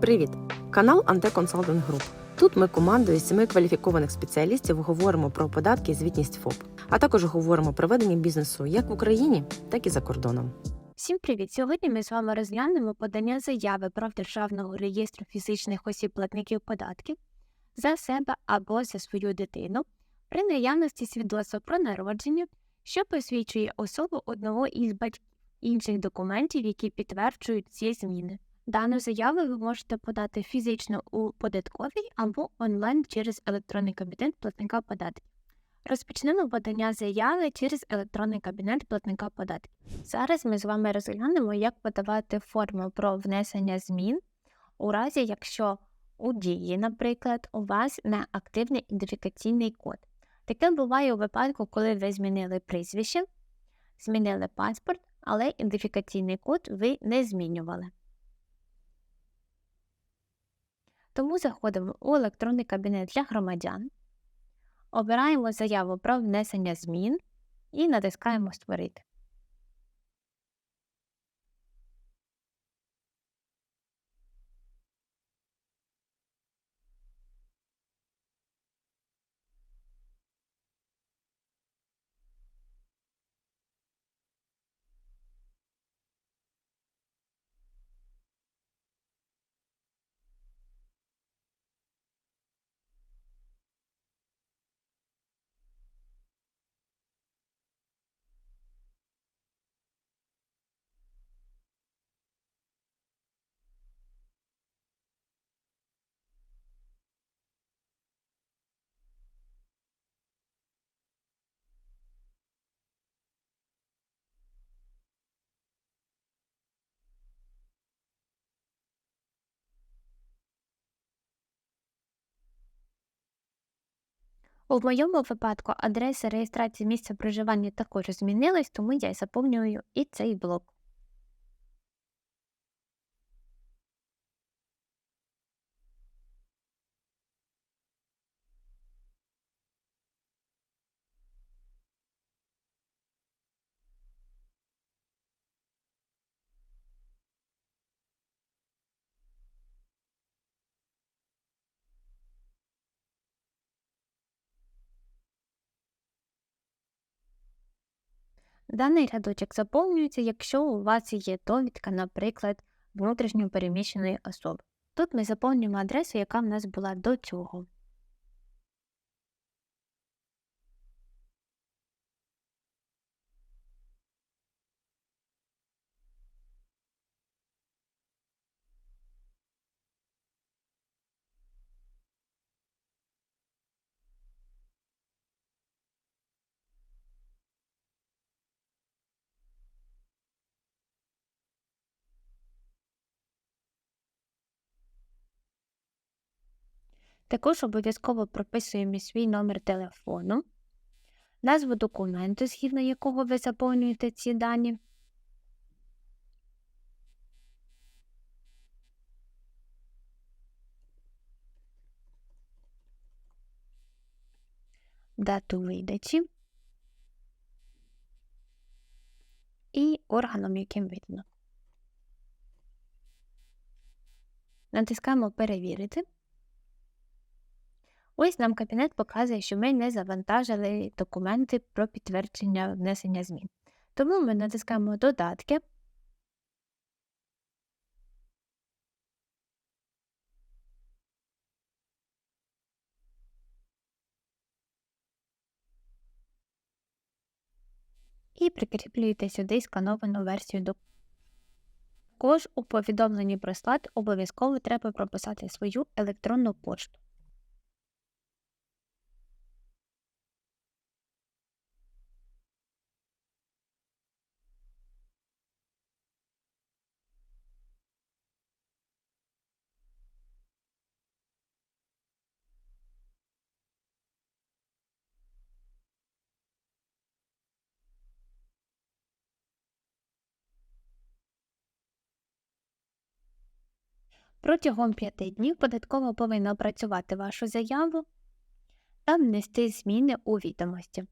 Привіт! Канал Анте Консалтинг Груп. Тут ми командою з семи кваліфікованих спеціалістів говоримо про податки і звітність ФОП, а також говоримо про ведення бізнесу як в Україні, так і за кордоном. Всім привіт! Сьогодні ми з вами розглянемо подання заяви про Державного реєстру фізичних осіб платників податків за себе або за свою дитину при наявності свідоцтва про народження, що посвідчує особу одного із батьків інших документів, які підтверджують ці зміни. Дану заяву ви можете подати фізично у податковій або онлайн через електронний кабінет платника податків. Розпочнемо подання заяви через електронний кабінет платника податків. Зараз ми з вами розглянемо, як подавати форму про внесення змін у разі, якщо у дії, наприклад, у вас не активний ідентифікаційний код. Таке буває у випадку, коли ви змінили прізвище, змінили паспорт, але ідентифікаційний код ви не змінювали. Тому заходимо у електронний кабінет для громадян, обираємо заяву про внесення змін і натискаємо Створити. У моєму випадку адреса реєстрації місця проживання також змінилась, тому я й заповнюю і цей блок. Даний рядочок заповнюється, якщо у вас є довідка, наприклад, внутрішньо переміщеної особи. Тут ми заповнюємо адресу, яка в нас була до цього. Також обов'язково прописуємо свій номер телефону, назву документу, згідно якого ви заповнюєте ці дані, дату видачі і органом, яким видно. Натискаємо Перевірити. Ось нам кабінет показує, що ми не завантажили документи про підтвердження внесення змін. Тому ми натискаємо Додатки. І прикріплюєте сюди скановану версію документу. Також у повідомленні про склад обов'язково треба прописати свою електронну пошту. Протягом п'яти днів податкова повинна опрацювати вашу заяву та внести зміни у відомості.